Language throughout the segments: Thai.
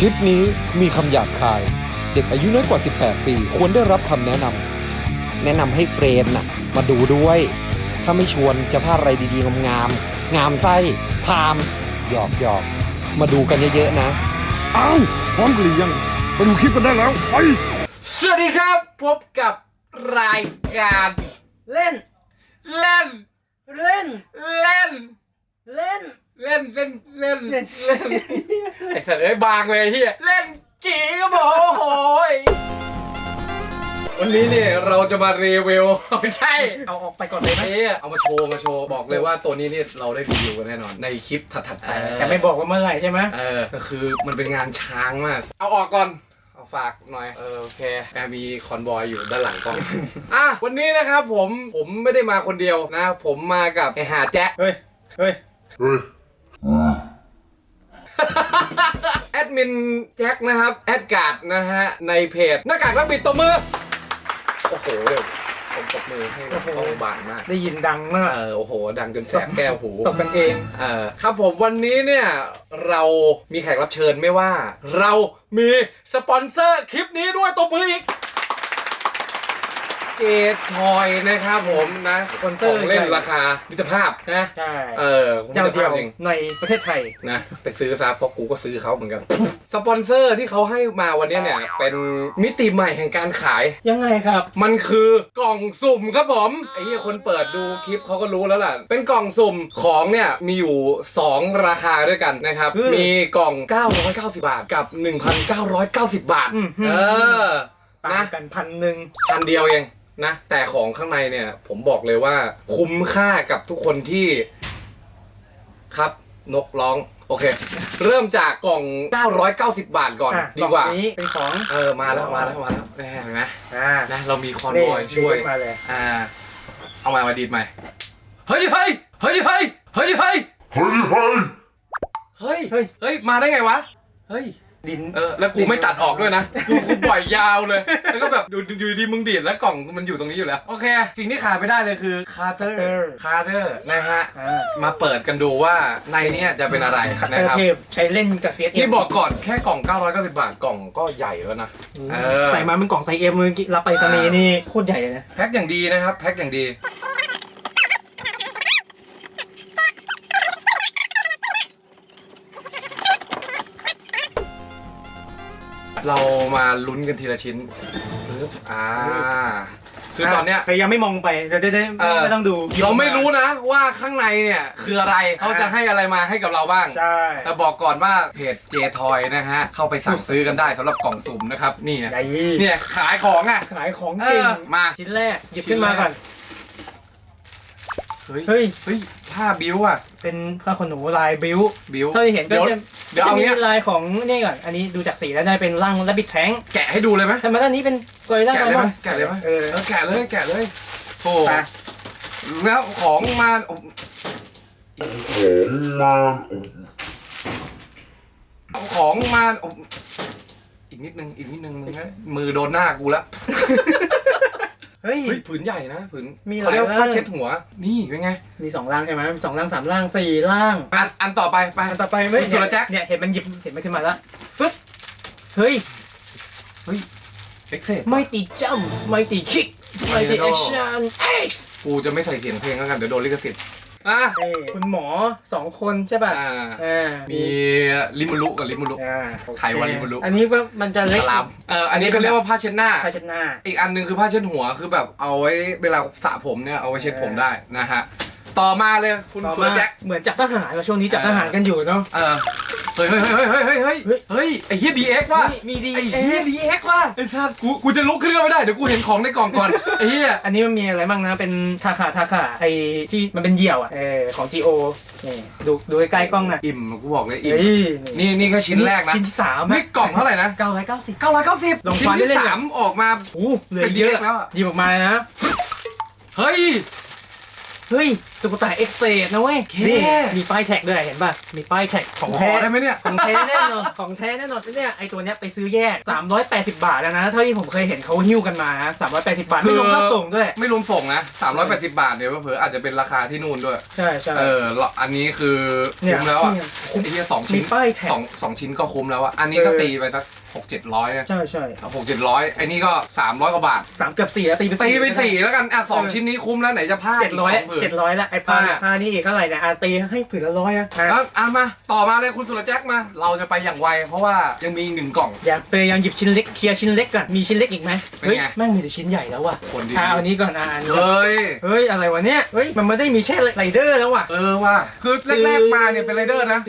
คลิปนี้มีคำหยาบคาย เด็กอายุน้อยกว่า 18 ปี ควรได้รับคำแนะนำแนะนำให้เฟรนด์น่ะ มาดูด้วย ถ้าไม่ชวนจะพลาดอะไรดีๆงามๆงามไส้พามหยอกหยอกมาดูกันเยอะๆนะอ้าวพร้อมกันหรือยังไปดูคลิปกันได้แล้วไปสวัสดีครับ พบกับรายการ เล่น เล่น เล่น เล่น เล่น เล่นเล่นเล่นเล่น เล่นไอ้สัตว์เอ้ยบางเลยเฮียเล่นกี่ก็บอกโอ้โหยวันนี้เนี่ยเราจะมารีวิวไม่ใช่เอาออกไปก่อนเลยไหมเอ้ยเอามาโชว์มาโชว์บอกเลยว่าตัวนี้เนี่ยเราได้รีวิวกันแน่นอนในคลิปถัดๆไปแต่ไม่บอกว่าเมื่อไหร่ใช่ไหมเออก็คือมันเป็นงานช้างมาก เอาออกก่อนเอาฝากหน่อย เออโอเคแอบมีคอนบอยอยู่ด้านหลังกล้อง อะวันนี้นะครับผมผมไม่ได้มาคนเดียวนะ ผมมากับไอหาแจ๊ะเฮ้ยเฮ้ย แอดมินแจ็คนะครับ แอดการ์ดนะฮะ ในเพจหน้ากากนักบิดตัวมือ โอ้โหเดี๋ยวผมตบมือให้โอ้โหกล้องบานมาก ได้ยินดังมากเออโอ้โห ดังจนแสบแก้วหูตบกันเองเออครับผมวันนี้เนี่ย เรามีแขกรับเชิญไม่ว่า เรามีสปอนเซอร์คลิปนี้ด้วยตัวมืออีก เจทอยนะครับผมนะสปอนเซอร์ขงเล่นใหญ่ราคามิตรภาพนะใช่เออเจ้ามิตรเดียภาวพเองในประเทศไทยนะไปซื้อซะเพราะกูก็ซื้อเขาเหมือนกัน สปอนเซอร์ที่เขาให้มาวันนี้เนี่ยเป็นมิติใหม่แห่งการขายยังไงครับ มันคือกล่องสุ่มครับผมไอ้เหี้ยคนเปิดดูคลิปเขาก็รู้แล้วล่ะ เป็นกล่องสุ่มของเนี่ยมีอยู่ 2 ราคาด้วยกันนะครับคือมีกล่อง 990 บาทกับ 1,990 บาทอืมเออต่านะงกันพันหนึ่งพันเดียวเอง นะแต่ของข้างในเนี่ย ผมบอกเลยว่า คุ้มค่ากับทุกคนที่ครับนกร้อง โอเค เริ่มจากกล่อง 990 บาทก่อน อะดีกว่า ล่องนี้เป็นของเออมาแล้วมาแล้วมาแล้วแน่เห็นไหมอ่านะเรามีคอนนี่บอยช่วยดีมาเลยอ่า เอามามาดีดใหม่เฮ้ยเฮ้ยเฮ้ยเฮ้ยเฮ้ยเฮ้ยเฮ้ยเฮ้ยเฮ้ยเฮ้ย เฮ้ย มาได้ไงวะ เฮ้ย ดิน เออแล้วกูไม่ตัดออกด้วยนะ กูกูปล่อยยาวเลย แล้วก็แบบอยู่อยู่ดีมึงดีดแล้วกล่องมันอยู่ตรงนี้อยู่แล้ว โอเค สิ่งที่ขาดไม่ได้เลยคือคาร์เตอร์ คาร์เตอร์นะฮะ อ่า มาเปิดกันดูว่าในเนี้ยจะเป็นอะไรคัตเตนะอร์ครับเทพใช้เล่นกับเซียนี่บอกก่อนแค่กล่อง 990 บาทกล่องก็ใหญ่แล้วนะ เออ ใส่มาเป็นกล่องไซส์เอ็มเมื่อกี้รับไปสนีย์นี่โคตรใหญ่เลยนะ แพ็คอย่างดีนะครับ แพ็คอย่างดี เรามาลุ้นกันทีละชิ้นปึ๊บอ่า คือตอนเนี้ยพยายามไม่มองไปเดี๋ยวเดี๋ยวเออ ไม่ต้องดูเราไม่รู้นะว่าข้างในเนี่ยคืออะไรเขาจะให้อะไรมาให้กับเราบ้าง ใช่ แต่บอกก่อนว่าเพจเจทอยนะฮะ เข้าไปสั่งซื้อกันได้สำหรับกล่องสุ่มนะครับ นี่ไงใหญ่เนี่ยขายของอะ ขายของเอเก่งอมาชิ้นแรกหยิบขึ้นมาก่อน เฮ้ย เฮ้ย เฮ้ยผ้าบิ้วอะ เป็นผ้าขนหนูลายบิวบิ้วถ้าเห็นก็เดี๋ยวจะ เดี๋ยวเอาจะมีเนี้ยลายของนี่ก่อน อันนี้ดูจากสีแล้วได้เป็นร่างและบิดแทงแกะให้ดูเลยไหม ทำไมด้านนี้เป็นกอยร่างแกะกายเลยไหมบ้างแกะเลยไหม เออ เออแกะเลยแกะเลยโอ้ไป แล้วของมาโอ้ของมาเอาของมาโอ้อีกนิดนึงอีกนิดนึงมึงนะมือโดนหน้ากูแล้ว เฮ้ย เฮ้ยผืนใหญ่นะผืนมีหลายเขาเรียกว่าผ้าร่าง เช็ดหัว นี่เป็นไงมีสองร่างใช่ไหมมีสองร่างสามร่างสี่ร่างอันอันต่อไปไป อันต่อไปไม่คุณสุรแจ็คเนี่ยเห็นมันหยิบเห็นมันขึ้นมาแล้วฟึ๊บเฮ้ย เอ็กเซไม่ตีจัมไม่ตีคิกไม่ตีไม่แอโดคชั่นเอ็กซ์กูจะไม่ใส่เสียงเพลงแล้วกันเดี๋ยวโดนลิขสิทธิ์ อะคุณหมอสองคนใช่ป่ะอ่าอ่ามีลิมูรุกับลิมูรุ อ่าโอเใครวะลิมูรุ อันนี้ก็มันจะเล็กสลามเอออันนี้เขาเรียกว่าผ้าเช็ดหน้าผ้าเช็ดหน้าอีกอันหนึ่งคือผ้าเช็ดหัวคือแบบเอาไว้เวลาสระผมเนี่ยเอาไว้เช็ดผมได้นะฮะ ต่อมาเลยคุณต่อสุมารแจ็ค เหมือนจับทหารว่าช่วงนี้จับทหารกันอยู่เนาะเออเฮ้ย เฮ้ยเฮ้ยเฮ้ยเฮ้ยเฮ้ยเฮ้ยเฮ้ยไอ้เฮียดีเอ็กว่ะเฮ้ยมีดีไอ้เฮียดีเอ็กว่ะไอ้สัสกูกูจะลุกขึ้นก็ไม่ได้เดี๋ยวกูเห็นของในกล่องก่อนไอ้เฮียอันนี้มันมีอะไรบ้างนะ เป็นทาขาทาขาไอที่มันเป็นเหยี่ยวอะเออของ GO นี่ดูดูใกล้ๆกล้องนะอิ่มกูบอกเลยอิ่มเฮ้ยนี่นี่แค่ชิ้นแรกนะชิ้นที่สามนี่กล่องเท่าไหร่นะเก้าร้อยเก้าสิบ990ลองชิ้นฟันที่เล่นๆสามออกมาโอ้เหลือเป็นเยอะเล็กแล้วอะหยิบออกมาเลยนะเฮ้ย เฮ้ยตุ๊กตาเอ็กเซดนะเว้ยเคนี่มีป้ายแท็กด้วยเห็นป่ะ มีป้ายแท็กของขอแท้ได้ไหมเนี่ย ของแท้แน่นอนของแท้แน่นอนเนี่ยไอตัวเนี้ยไปซื้อแยก 380 บาทแล้วนะ เท่าที่ผมเคยเห็นเขาหิ้วกันมานะ380 บาทไม่รวมค่าส่งด้วย ไม่รวมส่งนะ 380 บาทเดี๋ยวเผื่อๆอาจจะเป็นราคาที่นู่นด้วย ใช่ใช่ เออแล้วอันนี้คือเนี่ยคุ้มแล้วอะเนี่ยไอ้เหี้ยสองชิ้นมีป้ายแท็กสองสองชิ้นก็คุ้มแล้วอะ อันนี้ก็เออ ตีไปสักหกเจ็ดร้อยใช่ใช่หกเจ็ดร้อยไอ้นี่ก็สามร้อยกว่าบาทสามเกือบสี่แล้วตีไปตีไปสี่แล้วกันอะสองชิ้นนี้คุ้มแล้วไหนจะผ้าเจ็ดร้อยเจ็ดร้อยละไอ้ผ้าผ้านี่อีกเท่าไหร่นะอะตีให้ผืนละร้อยอะอะมา ต่อมาเลยคุณสุรแจ็คมา เราจะไปอย่างไว เพราะว่ายังมีหนึ่งกล่อง อยากไปยังหยิบชิ้นเล็กเคลียร์ชิ้นเล็กก่อนมีชิ้นเล็กอีกไหมเฮ้ยแม่งมีแต่ชิ้นใหญ่แล้วอะคนอะอันนี้ก่อนอะเฮ้ยเฮ้ยอะไรวะเนี่ยเฮ้ยมันไม่ได้มีแค่ไรเดอร์แล้วอะเออว่ะคือแรกๆมาเนี่ยเป็นไรเดอร์นะ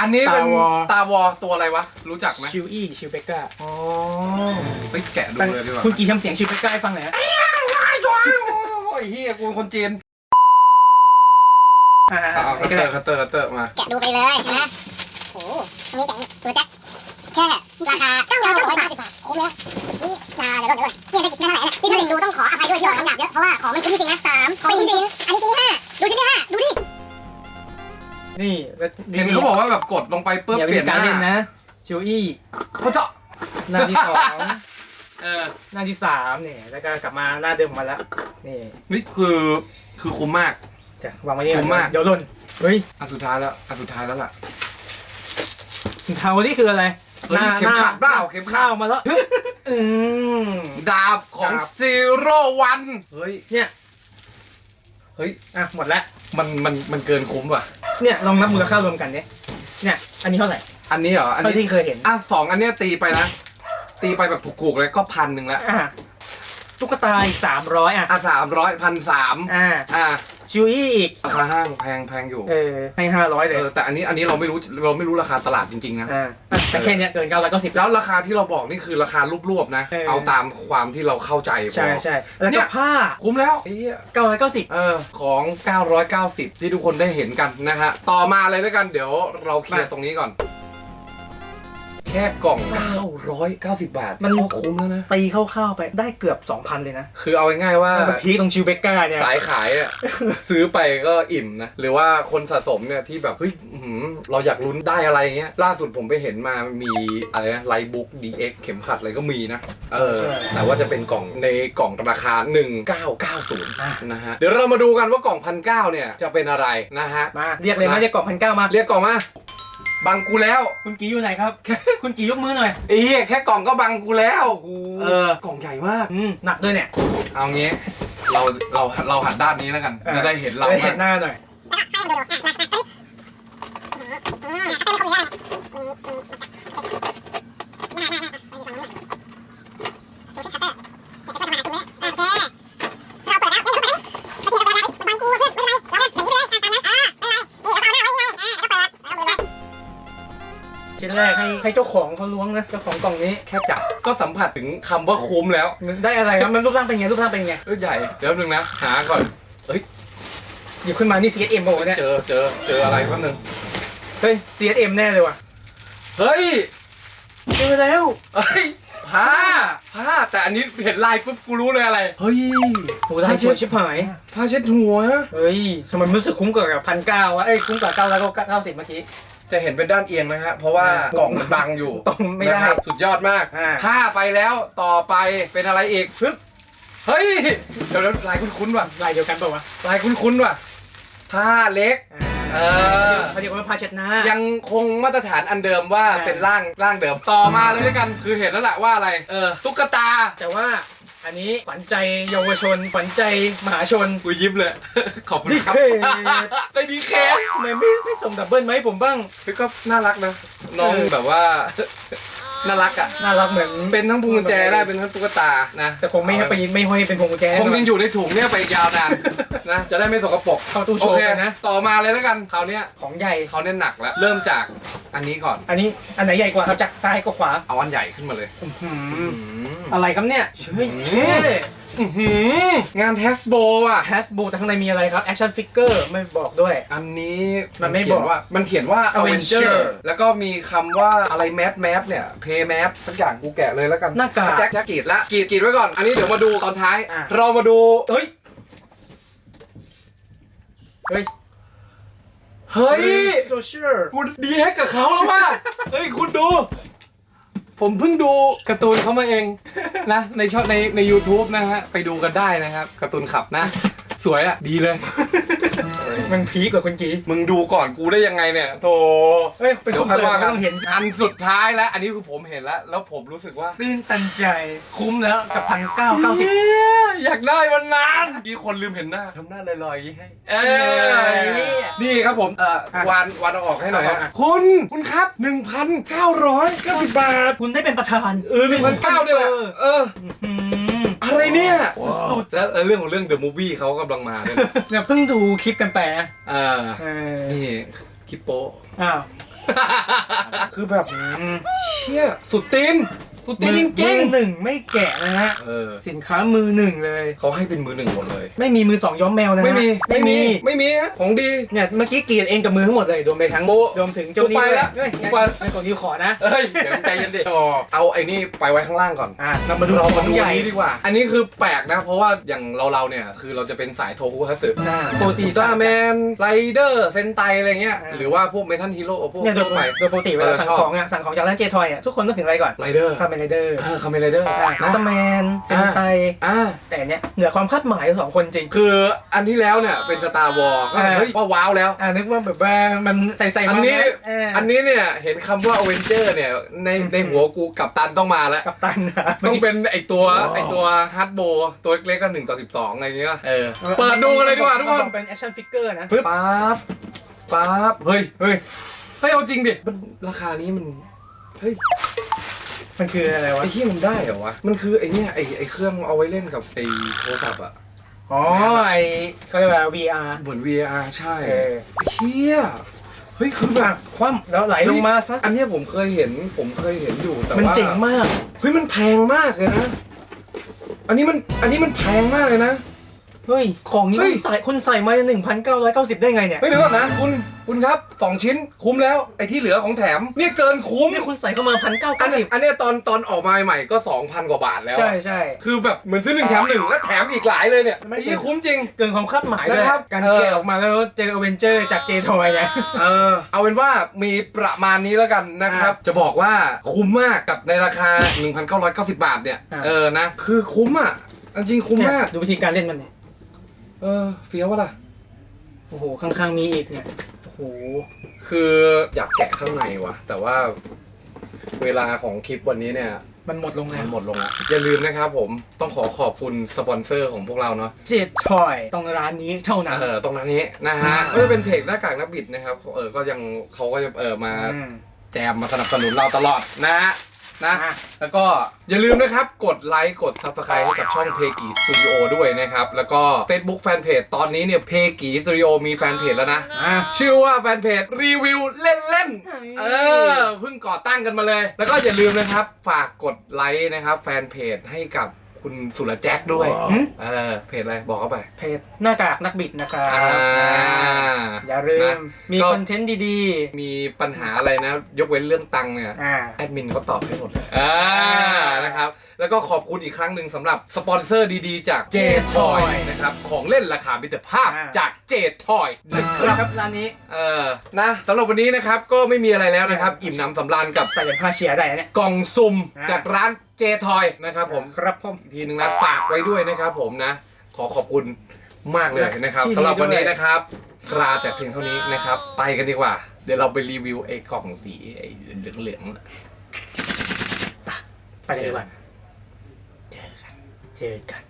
อันนี้เป็นตาวอตัวอะไรวะ รู้จักไหมชิวอี้ชิวเบก้าอ๋อไปแกะดูเลยดีกว่าคุณกี่ทำเสียงชิวเบก้าให้ฟังหน่อยฮะโอ้ยเฮียกูเป็นคนจีนอ่าเอาคัตก็เตอได้ร์คัตเตอร์คัตเตอร์มาแกะดูไปเลยนะโอ้โหอันนี้แกะตัวแจ็คแค่ราคา990บาทคุ้มแล้วนี่นาเดี๋ยวก่อนเดี๋ยวก่อนเนี่ยได้กี่ชิ้นเท่าไหร่เนี่ยนี่ถ้าเด็กดูต้องขออภัยด้วยที่เราคำหยาบเยอะเพราะว่าของมันคุ้มจริงๆนะสามของจริงๆอันนี้ชิ้นที่ห้าดูชิ้นที่ห้าดูดิ นี่แล้วเห็นเขาบอกว่าแบบกดลงไปปุ๊บอย่าเปเป็ลี่ยนนการหเล่นน้านะชิวอี้เขาเจาะหน้าที่สองเออหน้าที่สามเนี่ยแล้วก็กลับมาหน้าเดิมของมาแล้วนี่นี่คือคือคุ้มมาก จะวางไว้นี่คุ้มมาก เดี๋ยวหล่นเฮ้ยอันสุดท้ายแล้วอันสุดท้ายแล้วล่ะ ถุงเท้านี่คืออะไรเฮ้ยเข็มขัดเปล่าเข็มขัด ข้าวมาแล้วอืม ดาบของดาบ ซีโร่วันเฮ้ยเนี่ย เฮ้ยอะหมดแล้วมันมันมันเกินคุ้มว่ะ เนี่ยลองนับมูลค่ารวมกันเนี่ยเนี่ย อันนี้เท่าไหร่อันนี้เหรออันเท่านี้ที่เคยเห็นอะสองอันเนี้ยตีไปนะตีไปแบบถูกๆเลยก็พันหนึ่งแล้วอะตุ๊กตาอีกสามร้อยอะอะสามร้อยพันสามอ่าอะ ชิวอี้อีก ราคาห้างแพงแพงอยู่เออให้ห้าร้อยเลยเออแต่อันนี้อันนี้เราไม่รู้เราไม่รู้ราคาตลาดจริงๆนะ อ่าอะแต่แค่เนี้ยเกินเก้าร้อยเก้าสิบ แล้วราคาที่เราบอกนี่คือราคารวบๆนะ เออ เอาตามความที่เราเข้าใจพอ ใช่ใช่แล้วเนี่ก็ย ผ้าคุ้มแล้วไอ้เหี้ย เก้าร้อยเก้าสิบ เออของ 990 ที่ทุกคนได้เห็นกันนะฮะ ต่อมาเลยด้วยกัน เดี๋ยวเราเคลียร์ตรงนี้ก่อน แค่กล่อง 990 บาท มันก็คุ้มแล้วนะ ตีเข้าๆไปได้เกือบสองพันเลยนะ คือเอาง่ายๆว่ามันพีคตรงชิวเบก้าเนี่ย สายขายอะซื้อไปก็อิ่มนะ หรือว่าคนสะสมเนี่ยที่แบบเฮ้ยอื้อหือเราอยากลุ้นได้อะไรเงี้ย ล่าสุดผมไปเห็นมามีอะไรนะไลบุ๊ก DX เข็มขัดอะไรก็มีนะ เออ แต่ว่าจะเป็นกล่องในกล่องราคา 1990 นะฮะ เดี๋ยวเรามาดูกันว่ากล่องพันเเนี่ยจะเป็นอะไรนะฮะ มาเรียกเลยมาเรียกกล่องพันเก้ามาเรียกกล่องมา บังกูแล้ว คุณกีอยู่ไหนครับ คุณกียกมือหน่อย ไอ้เหี้ยแค่กล่องก็บังกูแล้ว เออ กล่องใหญ่มาก อืมหนักด้วยเนี่ยเอางี้ เรา เรา เราหันด้านนี้แล้วกัน จะได้เห็นเราได้เห็มากนหน้าหน่อยให้ แรกให้ให้เจ้าของเขาล้วงนะเจ้าของกล่องนี้แค่จับก็สัมผัสถึงคำว่าคุ้มแล้วได้อะไรครับมันรูปร่างเป็นไงรูปร่างเป็นไงเอ้ยใหญ่เดี๋ยวแป๊บนึงนะหาก่อนหยิบขึ้นมานี่ CSM บอกเนี่ยเจอเจอเจออะไรแป๊บนึงเฮ้ย CSM แน่เลยว่ะเฮ้ยเจอแล้วเฮ้ยผ้าผ้าแต่อันนี้เห็นลายปุ๊บกูรู้เลยอะไรเฮ้ยโหลายสวยชิบหายผ้าเช็ดหัวเฮ้ยทำไมมันรู้สึกคุ้มกว่ากับพันเก้าวะเอ้ยคุ้มกว่าเก้าแล้วก็เก้าสิบเมื่อกี้ จะเห็นเป็นด้านเอียงนะฮะเพราะว่าอ่ากล่องมันบังอยู่ตรงไม่ได้ นะครับสุดยอดมากอ่าผ้าไปแล้วต่อไปเป็นอะไรอีกปึ๊บเฮ้ยเดี๋ยวเดี๋ยวลายคุ้นๆว่ะลายเดียวกันเปล่าวะลายคุ้นๆว่ะผ้าเล็ก เออ เขาเรียกว่าผ้าเช็ดหน้า ยังคงมาตรฐานอันเดิมว่าอ่า เป็นร่างร่างเดิมต่อมาเลยด้วยกันคือเห็นแล้วแหละว่าอะไร เออตุ๊กตา แต่ว่า อันนี้ขวัญใจเยาวชนขวัญใจมหาชนกูยิ้มเลย ขอบคุณครับดีเคได้ดีเคทำไมไม่ไม่ส่งดับเบิลมาให้ผมบ้างคือก็น่ารักนะ น้องเออแบบว่า น่ารักอะ น่ารักเหมือนเป็นทั้งพวงกุญแจได้เป็นทั้งตุ๊กตานะแต่คงไม่ให้ไปไม่ห้อยเป็นพวงกุญแจคงยังอยู่ในถุงเนี่ยไปอีกยาวนานนะจะได้ไม่สกปรกเข้าตู้โชโอว์เคกันนะต่อมาเลยแล้วกันคราวเนี้ยของใหญ่เขาเน้นหนักแล้วเริ่มจากอันนี้ก่อน อันนี้อันไหนใหญ่กว่าครับจากซ้ายก็ขวาเอาอันใหญ่ขึ้นมาเลยอื้อหืออืมอะไรครับเนี่ยเฮ้ย อืมอื้อหืองานแฮสโบอะ แฮสบูแต่ข้างในมีอะไรครับแอคชั่นฟิกเกอร์ไม่บอกด้วย อันนี้มันไม่เขียบอกว่ามันเขียนว่า Avenger Avenger แล้วก็มีคำว่าอะไรแมสแมสเนี่ยเพย์แมสสักอย่างกูแกะเลยแล้วกันหน้ากากแจ็คแจ็คกรีดละกรีดกรีดไว้ก่อน อันนี้เดี๋ยวมาดูตอนท้าย อะ เรามาดูเฮ้ย เฮ้ยเฮ้ย โซเชียลกูดีแฮกกับเขาแล้วว่ะ เฮ้ย คุณดู ผมเพิ่งดูการ์ตูนเขามาเองนะ ในช่องในใน u t u b e นะฮะ ไปดูกันได้นะครับการ์ตูนขับนะ สวยอะดีเลย มันพีกกว่าคนกี้มึงดูก่อนกูได้ยังไงเนี่ยโธ่เฮ้ยเป็นเดี๋คยวนค่อยเปิดว่าก็กันต้องเห็นอันสุดท้ายแล้ว อันนี้คือผมเห็นแล้ว แล้วผมรู้สึกว่าตื้นตันใจคุ้มแล้วกับพันเก้าเก้าสิบเหี้ยอยากได้วันนั้นมีคนลืมเห็นหน้าทำหน้าลอยๆอย่างนี้ให้เออนี่ครับผมเอ่อวานวานเอาออกให้หน่อยฮะคุณคุณครับ 1,990 บาท คุณได้เป็นประธานเออ1,900เนี่ยแหละเออ อืมอะไรเนี่ยสุดแล้วแล้วเรื่องของเรื่อง The Movie เขากำลังมาด้วยนะๆเนี่ยเพิ่งดูคลิปกันไปนะเออเออนี่คลิปโป๊ะอ้าว คือแบบอืมเชี่ยสุดตีน สุดตีนจมืริงอหนึ่งไม่แกะนะฮะ ๆเออสินค้ามือหนึ่งเลย เขาให้เป็นมือหนึ่งหมดเลย ไม่มีมือสองย้อมแมวนะฮะไม่มีไม่มีไม่มีฮะของดี เนี่ยเมื่อกี้กรีดเองกับมือทั้งหมดเลยรวมไปทั้งโบ๊ะรวมถึงเจ้านี้กูไปด้วยละเฮ้ยกูไปงั้นคนนี้ขอนะ เฮ้ยเดี๋ยวใจเย็นดิเอาไอ้นี่ไปไว้ข้างล่างก่อน อะเรามาดูเราขมาองดูใหอัญ่นนี้ดีกว่า อันนี้คือแปลกนะ เพราะว่าอย่างเราเราๆเนี่ย คือเราจะเป็นสายโทคุฮัตสึอ่าโปรตีอุลตร้าแมนไรเดอร์เซนไตอะไรเงี้ยอ่าหรือว่าพวกเมทัลฮีโร่พวกเนี่ยโดยทั่วไป โดยปกติเวลาเออสั่งชอบของอะสั่งของจากร้านเจทอยอะทุกคนต้องถึงอะไรก่อนไรเดอร์คาเมนไรเดอร์เออคาเมนไรเดอร์อัลนะตร้าแมนเซนไตอ่า แต่เนี้ยเหนือความคาดหมายของสองคนจริง คืออันที่แล้วเนี่ยเป็นสตาร์วอลก็อ่าเฮ้ยว่าว้าวแล้ว อ่านึกว่าแบบว่ามันใส่ใส่อันมานี้เอออันนี้เนี่ยเห็นคำว่าอเวนเจอร์เนี่ยในในหัวกูกับตันต้องมาแล้ว กับตันนะต้องเป็นไอตัวไอตัวฮาร์ดโบตัวเล็กๆก็หนึ่งต่อสิบสองอะไรเงี้ยเออเปิดดูกันเลยดีกว่าทุกคนเป็นแอคชั่นฟิกเกอร์นะป๊าบป๊าบเฮ้ยเฮ้ยเฮ้ยเอาจริงดิมันราคานี้มันเฮ้ย มันคืออะไรวะ ไอ้ที่มันได้เหรอวะ มันคือไอเนี้ยไอไอเครื่องเอาไว้เล่นกับไอโทรศัพท์อะอ๋อไอเขาเรียกว่า VR เหมือน VR ใช่เออ เฮียเฮ้ยคือแบบคว่ำแล้วไหลลงมาซะ อันเนี้ยผมเคยเห็นผมเคยเห็นอยู่แต่ว่ามันเจ๋งมาก เฮ้ยมันแพงมากเลยนะ อันนี้มันอันนี้มันแพงมากเลยนะ เฮ้ย ของนี้เฮ้คุยณใส่คุณใส่มา1,990 ได้ไงเนี่ยเฮ้ยเดี๋ยวก่อนนะคุณคุณครับสองชิ้นคุ้มแล้วไอ้ที่เหลือของแถมเนี่ยเกินคุ้มนี่คุณใส่เข้ามาอันเนี้ย1,990 อันเนี้ยตอนตอนออกมาใหม่ๆก็ 2,000 กว่าบาทแล้วอะใช่ใช่ คือแบบเหมือนซื้อหนึ่งแถมหนึ่งแล้วแถมอีกหลายเลยเนี่ยไม่ ไอ้ที่คุ้มจริง เกินความคาดหมายเลยนะครับ การเออแกะออกมาแล้วเจออเวนเจอร์จากเจทอยเนี่ยเออเอาเป็นว่ามีประมาณนี้แล้วกันนะครับ จะบอกว่าคุ้มมากกับในราคา 1,990 บาทเนี่ย อ่าเออนะ คือคุ้มอะจริงๆคุ้มมาก ดูวิธีการเล่นมันเนี่ย เออเฟี้ยววะล่ะ โอ้โห ข้างๆมีอีกเนี่ย โอ้โห คืออยากแกะข้างในว่ะแต่ว่าเวลาของคลิปวันนี้เนี่ยมันหมดลงแล้มัวนหมดลงแล้วอย่าลืมนะครับผมต้องขอขอบคุณสปอนเซอร์ของพวกเราเนาะ เจทอยต้องร้านนี้เท่านั้น เออตรงนั้นนี้นะฮะก็จะเป็นเพจหน้ากากนักบิดนะครับเออก็ยังเขาก็จะเออมาอืม แจมมาสนับสนุนเราตลอดนะฮะ นะอะแล้วก็อย่าลืมนะครับ กดไลค์กด Subscribe ให้กับช่องเพกีสตูดิโอด้วยนะครับ แล้วก็ Facebook Fanpage ตอนนี้เนี่ยเพกีสตูดิโอมีแฟนเพจแล้วนะอะชื่อว่าแฟนเพจรีวิวเล่นๆเออเพิ่งก่อตั้งกันมาเลย แล้วก็อย่าลืมนะครับ ฝากกดไลค์นะครับแฟนเพจให้กับ คุณสุรแจ็คด้วยหืมเออเพจอะไรบอกเข้าไป เพจหน้ากากนักบิดนะครับอ่าอย่าลืนะมมีก็ คอนเทนต์ดีมีปัญหาอะไรนะ ยกเว้นเรื่องตังค์เนี่ย ๆ อ่า แอดมินเขาตอบให้หมดเลยอ่านะครับ แล้วก็ขอบคุณอีกครั้งหนึ่งสำหรับสปอนเซอร์ดีๆ จาก J Toy นะครับ ของเล่นราคามิตรภาพอ่า จาก J Toy นะสควยรับ ครับร้านนี้ เออนะสำหรับวันนี้นะครับ ก็ไม่มีอะไรแล้วนะครับ อิ่มหน้ำสำราญกับใส่เป็นผ้าเชียร์ได้นะเนี่ย กล่องซุ่มอ่า จากร้าน J Toy นะครับผมครับผมอีกทีหนึงนะฝากไว้ด้วยนะครับผมนะ ขอขอบคุณมากเลยนะครับที่สำหรับวันนี้ด้วยนะครับลาแต่เพียงเท่านี้นะครับ ไปกันดีกว่า เดี๋ยวเราไปรีวิวไอ้กล่องสีไอ้เหลืองๆน่ะไปเลยดีกว่าเจอกัน เจอกัน